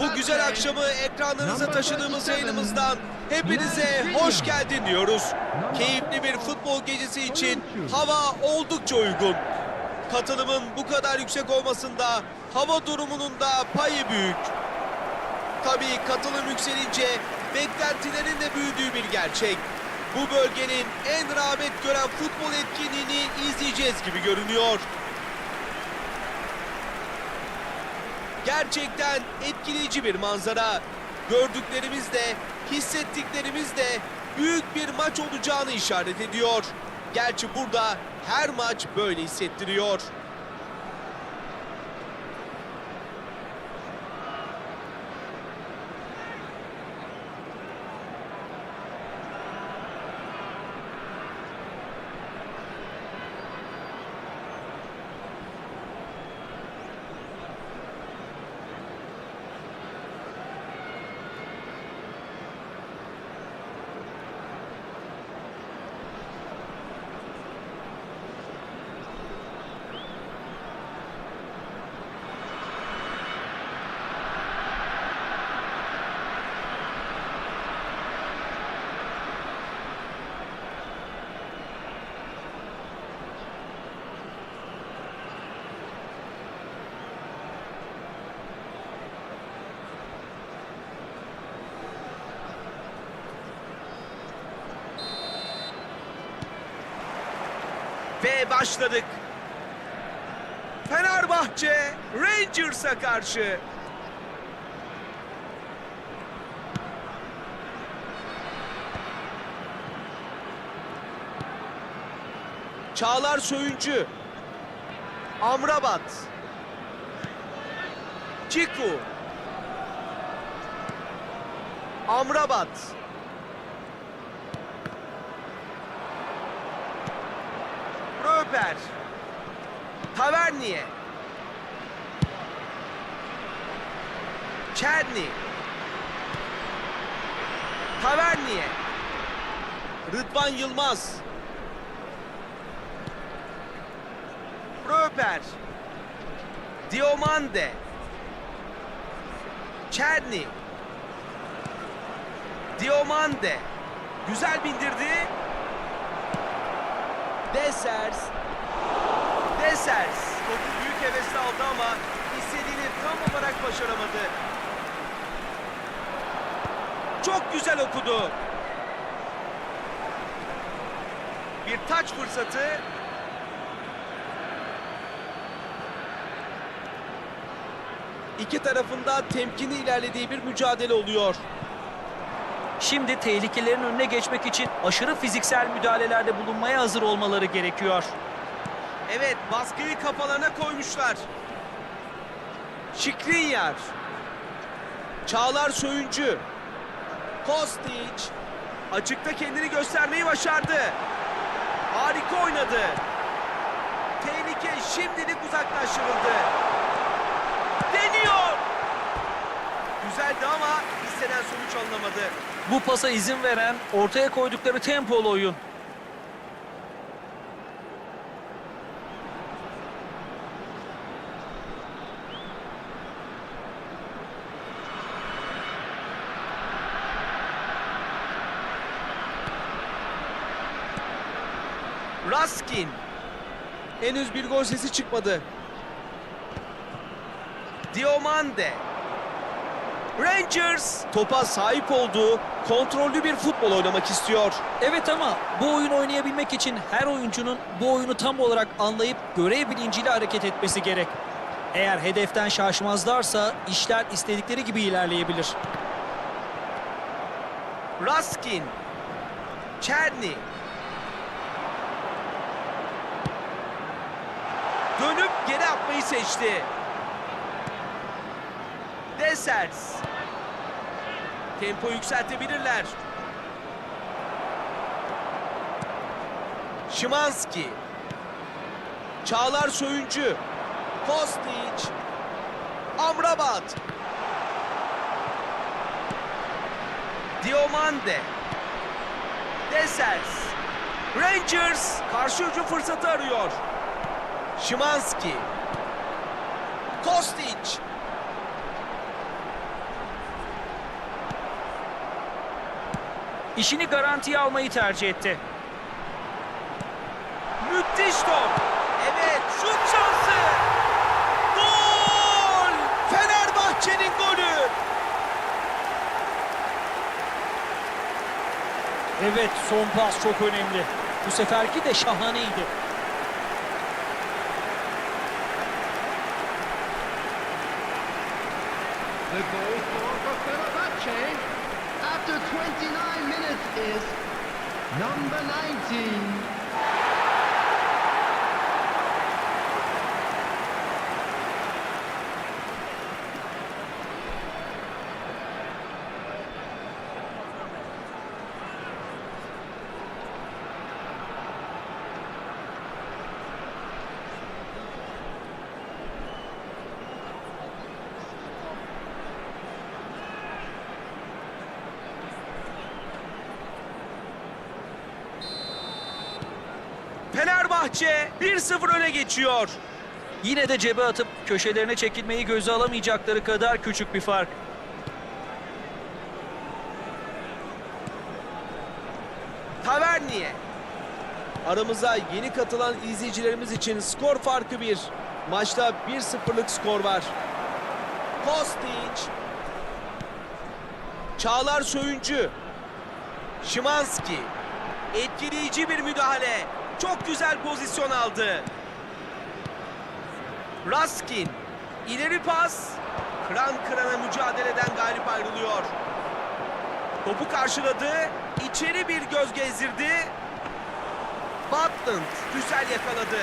Bu güzel akşamı ekranlarınıza taşıdığımız yayınımızdan hepinize hoş geldin diyoruz. Keyifli bir futbol gecesi için hava oldukça uygun. Katılımın bu kadar yüksek olmasında hava durumunun da payı büyük. Tabii katılım yükselince beklentilerin de büyüdüğü bir gerçek. Bu bölgenin en rağbet gören futbol etkinliğini izleyeceğiz gibi görünüyor. Gerçekten etkileyici bir manzara. Gördüklerimiz de, hissettiklerimiz de büyük bir maç olacağını işaret ediyor. Gerçi burada her maç böyle hissettiriyor. Ve başladık. Fenerbahçe Rangers'a karşı. Çağlar Söyüncü. Amrabat. Çiku. Amrabat. Röper. Tavernier. Çerni. Tavernier. Rıdvan Yılmaz. Röper. Diomande. Çerni. Diomande. Güzel bindirdi. Desers. Desers. Topu büyük hevesle aldı ama istediğini tam olarak başaramadı. Çok güzel okudu. Bir taç fırsatı. İki tarafında temkinli ilerlediği bir mücadele oluyor. Şimdi tehlikelerin önüne geçmek için aşırı fiziksel müdahalelerde bulunmaya hazır olmaları gerekiyor. Evet baskıyı kafalarına koymuşlar. Şikrinyar. Çağlar Söyüncü. Kostic. Açıkta kendini göstermeyi başardı. Harika oynadı. Tehlike şimdilik uzaklaştırıldı. Deniyor. Güzeldi ama istenen sonuç alınamadı. Bu pasa izin veren ortaya koydukları tempolu oyun. Raskin. Henüz bir gol sesi çıkmadı. Diomande. Rangers topa sahip olduğu kontrollü bir futbol oynamak istiyor. Evet ama bu oyun oynayabilmek için her oyuncunun bu oyunu tam olarak anlayıp görev bilinciyle hareket etmesi gerek. Eğer hedeften şaşmazlarsa işler istedikleri gibi ilerleyebilir. Raskin. Çerni. Seçti. Desers. Tempo yükseltebilirler. Şimanski. Çağlar Söyüncü. Kostic. Amrabat. Diomande. Desers. Rangers karşı hücum fırsatı arıyor. Şimanski. Kostic. İşini garantiye almayı tercih etti. Müthiş top. Evet şut şansı. Gol! Fenerbahçe'nin golü. Evet son pas çok önemli. Bu seferki de şahaneydi. The goal for Fenerbahce after 29 minutes is number 19. Fenerbahçe 1-0 öne geçiyor. Yine de cebe atıp köşelerine çekilmeyi göze alamayacakları kadar küçük bir fark. Taverniye. Aramıza yeni katılan izleyicilerimiz için skor farkı bir. Maçta 1-0'lık skor var. Kostic. Çağlar Söyüncü. Şimanski. Etkileyici bir müdahale. Çok güzel pozisyon aldı. Raskin. İleri pas. Kıran kırana mücadeleden galip ayrılıyor. Topu karşıladı. İçeri bir göz gezdirdi. Butland güzel yakaladı.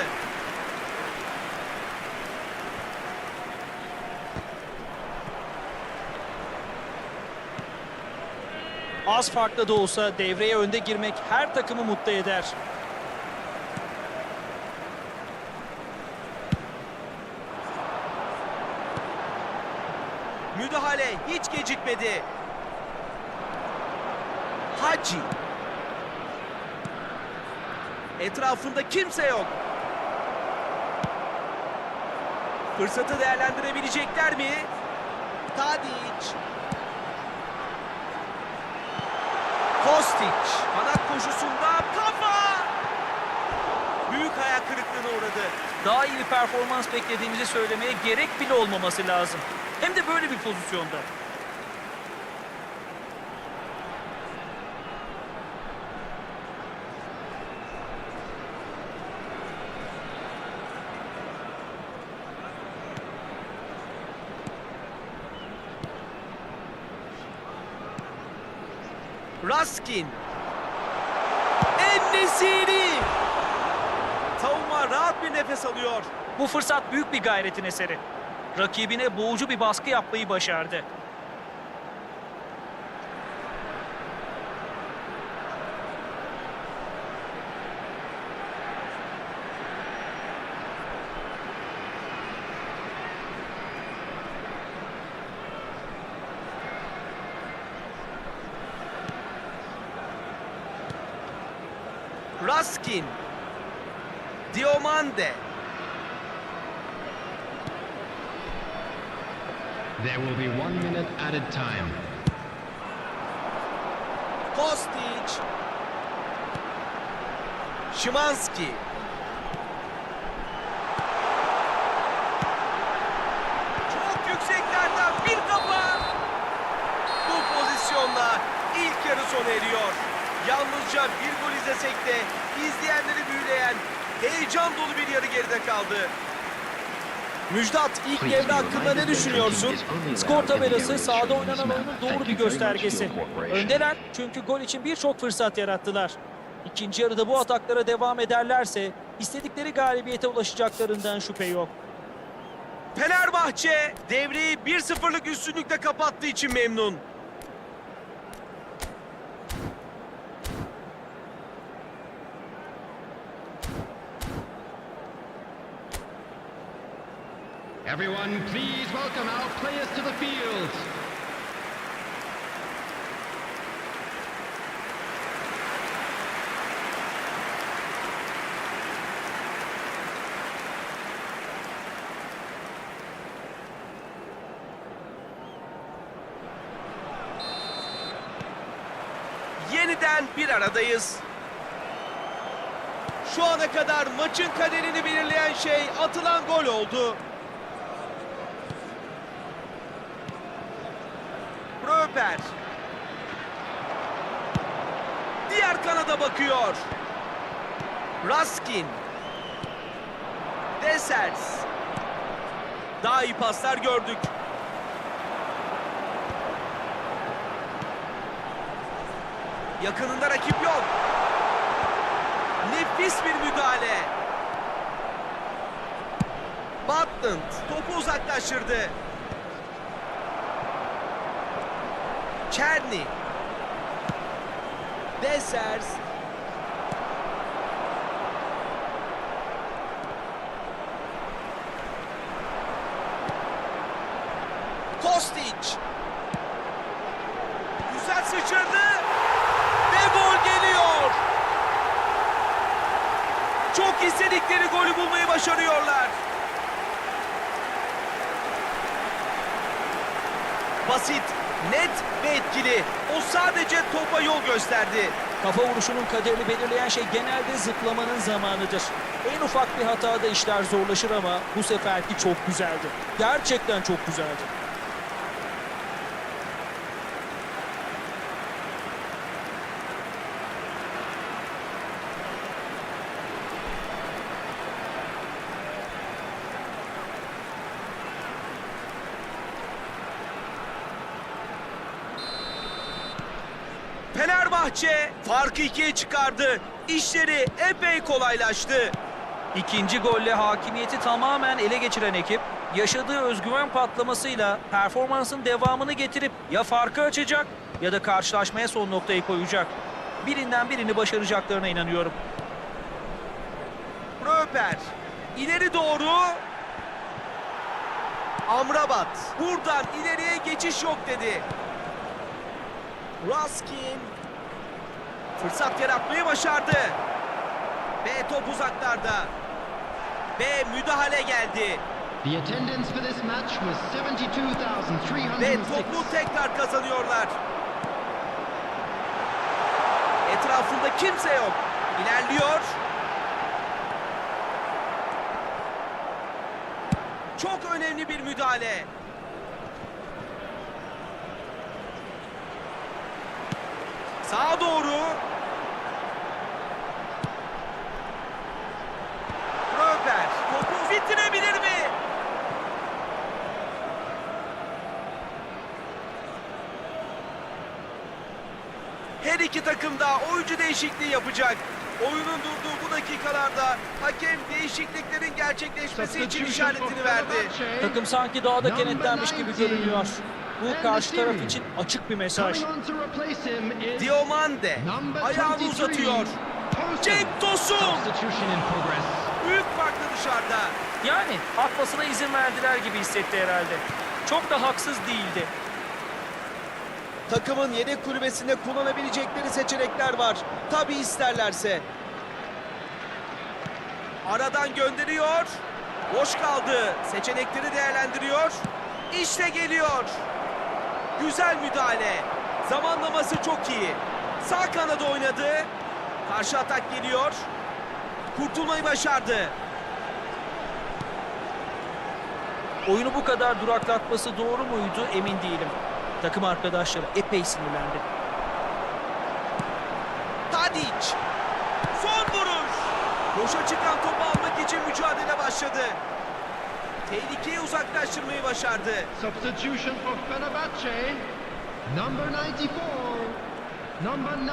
Az farklı da olsa devreye önde girmek her takımı mutlu eder. Müdahale hiç gecikmedi. Hacı. Etrafında kimse yok. Fırsatı değerlendirebilecekler mi? Tadic. Kostic. Kanat koşusunda kafa. Büyük hayal kırıklığına uğradı. Daha iyi performans beklediğimizi söylemeye gerek bile olmaması lazım. Hem de böyle bir pozisyonda. Raskin. Ennesiri. Savunma rahat bir nefes alıyor. Bu fırsat büyük bir gayretin eseri. Rakibine boğucu bir baskı yapmayı başardı. Raskin. Diomande. There will be one minute added time. Kostic. Şimanski. Çok yükseklerden bir kafa. Bu pozisyonla ilk yarı sona eriyor. Yalnızca bir gol izlesek de izleyenleri büyüleyen heyecan dolu bir yarı geride kaldı. Müjdat ilk devre hakkında ne düşünüyorsun? Skor tabelası sahada oynanan oyunun doğru bir göstergesi. Öndeler çünkü gol için birçok fırsat yarattılar. İkinci yarıda bu ataklara devam ederlerse istedikleri galibiyete ulaşacaklarından şüphe yok. Fenerbahçe devreyi 1-0'lık üstünlükle kapattığı için memnun. Everyone, please welcome our players to the field. Yeniden bir aradayız. Şu ana kadar maçın kaderini belirleyen şey atılan gol oldu. Röper. Diğer kanada bakıyor. Raskin. Desers. Daha iyi paslar gördük. Yakınında rakip yok. Nefis bir müdahale. Butland topu uzaklaştırdı. Çerni. Desers. Kostic. Güzel sıçradı. Ve gol geliyor. Çok istedikleri golü bulmayı başarıyorlar. Basit, net ve etkili. O sadece topa yol gösterdi. Kafa vuruşunun kaderini belirleyen şey genelde zıplamanın zamanıdır. En ufak bir hatada işler zorlaşır ama bu seferki çok güzeldi. Gerçekten çok güzeldi. Fenerbahçe farkı ikiye çıkardı. İşleri epey kolaylaştı. İkinci golle hakimiyeti tamamen ele geçiren ekip yaşadığı özgüven patlamasıyla performansın devamını getirip ya farkı açacak ya da karşılaşmaya son noktayı koyacak. Birinden birini başaracaklarına inanıyorum. Röper ileri doğru Amrabat buradan ileriye geçiş yok dedi. Raskin fırsat yaratmayı başardı. Ve top uzaklarda. Ve müdahale geldi. The attendance for this match was Ve 72,306. topu tekrar kazanıyorlar. Etrafında kimse yok. İlerliyor. Çok önemli bir müdahale. Sağa doğru. Röper topu bitirebilir mi? Her iki takım da oyuncu değişikliği yapacak. Oyunun durduğu bu dakikalarda hakem değişikliklerin gerçekleşmesi için işaretini verdi. Takım sanki daha da kenetlenmiş gibi görünüyor. Bu karşı taraf için açık bir mesaj. Diomande ayağını 23, uzatıyor. Cenk Tosun büyük farklı dışarıda. Yani atmasına izin verdiler gibi hissetti herhalde. Çok da haksız değildi. Takımın yedek kulübesinde kullanabilecekleri seçenekler var. Tabi isterlerse. Aradan gönderiyor. Boş kaldı. Seçenekleri değerlendiriyor. İşte geliyor. Güzel müdahale. Zamanlaması çok iyi. Sağ kanada oynadı. Karşı atak geliyor. Kurtulmayı başardı. Oyunu bu kadar duraklatması doğru muydu emin değilim. Takım arkadaşları epey sinirlendi. Tadic. Son vuruş. Boşa çıkan topu almak için mücadele başladı. Tehlikeyi uzaklaştırmayı başardı. Substitution for Fenerbahce. Number 94. Number 9.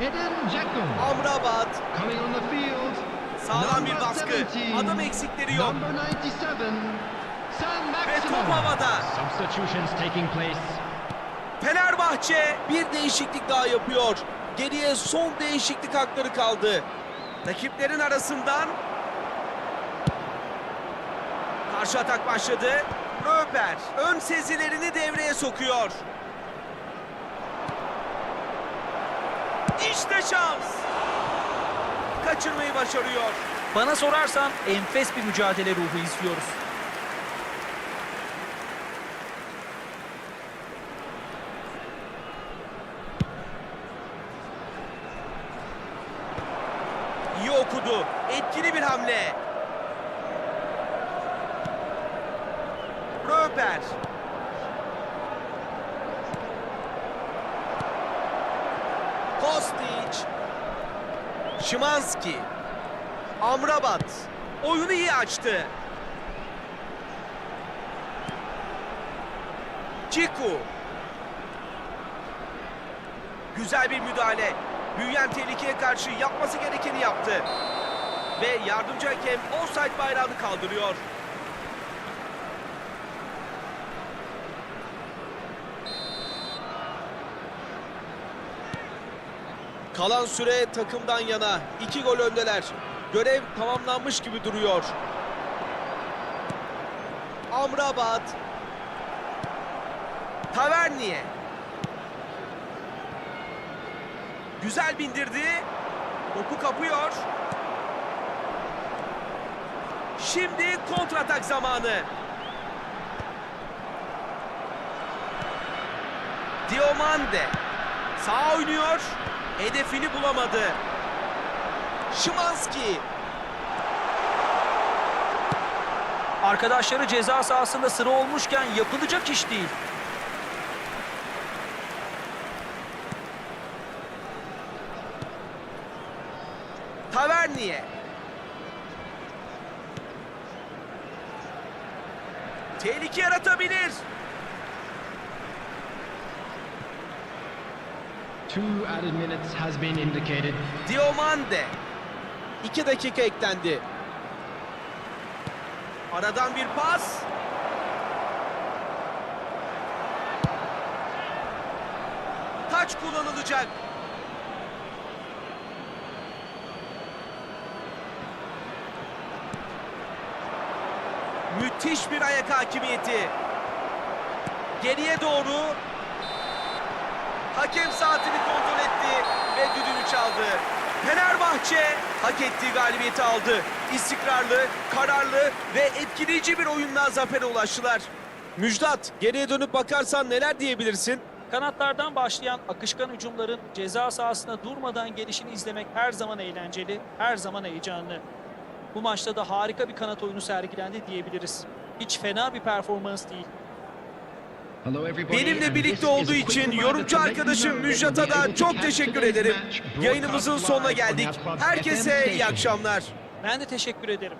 Edin Dzeko. Amrabat. Coming on the field. Sağlam bir number baskı. 17, Adam eksikleri yok. Number 97. Ve top havada. Substitutions taking place. Fenerbahçe bir değişiklik daha yapıyor. Geriye son değişiklik hakları kaldı. Rakiplerin arasından karşı atak başladı. Röper ön sezilerini devreye sokuyor. İşte şans. Kaçırmayı başarıyor. Bana sorarsan enfes bir mücadele ruhu izliyoruz. okudu. Bir hamle. Röper. Kostic. Şimanski. Amrabat. Oyunu iyi açtı. Ciku. Güzel bir müdahale. Büyüyen tehlikeye karşı yapması gerekeni yaptı. Ve yardımcı hakem offside bayrağını kaldırıyor. Kalan süre takımdan yana. İki gol öndeler. Görev tamamlanmış gibi duruyor. Amrabat. Taverniye. Güzel bindirdi. Topu kapıyor. Şimdi kontratak zamanı. Diomande. Sağ oynuyor. Hedefini bulamadı. Şimanski. Arkadaşları ceza sahasında sıra olmuşken yapılacak iş değil. Diomande. İki dakika eklendi. Aradan bir pas. Taç kullanılacak. Müthiş bir ayak hakimiyeti. Geriye doğru Hakem saatini kontrol etti ve düdüğünü çaldı. Fenerbahçe hak ettiği galibiyeti aldı. İstikrarlı, kararlı ve etkileyici bir oyunla zafere ulaştılar. Müjdat, geriye dönüp bakarsan neler diyebilirsin? Kanatlardan başlayan akışkan hücumların ceza sahasına durmadan gelişini izlemek her zaman eğlenceli, her zaman heyecanlı. Bu maçta da harika bir kanat oyunu sergilendi diyebiliriz. Hiç fena bir performans değil. Benimle birlikte olduğu için yorumcu arkadaşım Müjdat'a da çok teşekkür ederim. Yayınımızın sonuna geldik. Herkese iyi akşamlar. Ben de teşekkür ederim.